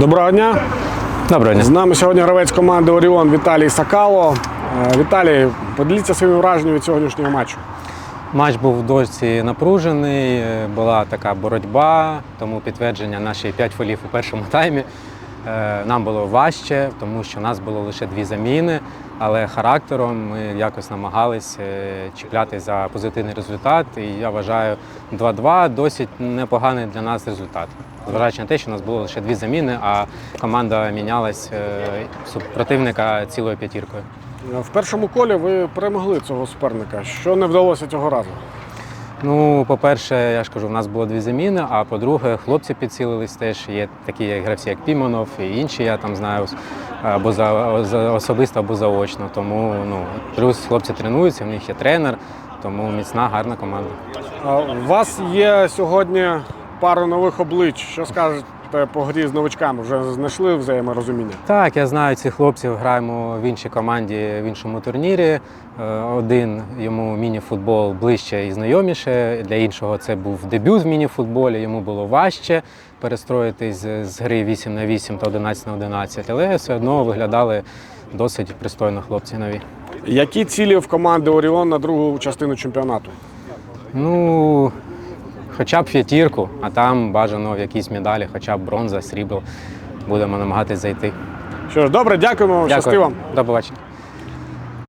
Доброго дня. Доброго дня. З нами сьогодні гравець команди Оріон Віталій Сакало. Е, Віталій, поділіться своїми враженнями від сьогоднішнього матчу. Матч був досі напружений, е, була така боротьба, тому підтвердження наші 5 фолів у першому таймі. Е, Нам було важче, тому що у нас було лише дві заміни, але характером ми якось намагались е, чіпляти за позитивний результат. І я вважаю 2-2 досить непоганий для нас результат. Зважаючи на те, що у нас було лише дві заміни, а команда мінялась е, супротивника цілою п'ятіркою. В першому колі ви перемогли цього суперника. Що не вдалося цього разу? Ну, по-перше, я ж кажу, в нас було дві заміни, а по-друге, хлопці підсилились теж. Є такі гравці, як Пімонов і інші, я там знаю або за, за особисто, або заочно. Тому ну, плюс хлопці тренуються, в них є тренер, тому міцна, гарна команда. У вас є сьогодні пара нових облич. Що скажете по грі з новичками? Вже знайшли взаєморозуміння? Так, я знаю цих хлопців, граємо в іншій команді в іншому турнірі. Е, Один йому міні-футбол ближче і знайоміше. Для іншого це був дебют в міні-футболі. Йому було важче перестроїтись з- з гри 8 на 8 та 11 на 11, але все одно виглядали досить пристойно хлопці нові. Які цілі в команди Оріон на другу частину чемпіонату? Ну, хоча б п'ятірку, а там бажано в якісь медалі, хоча б бронза, срібло. Будемо намагатись зайти. Що ж, добре, дякуємо вам, щасти вам. До побачення.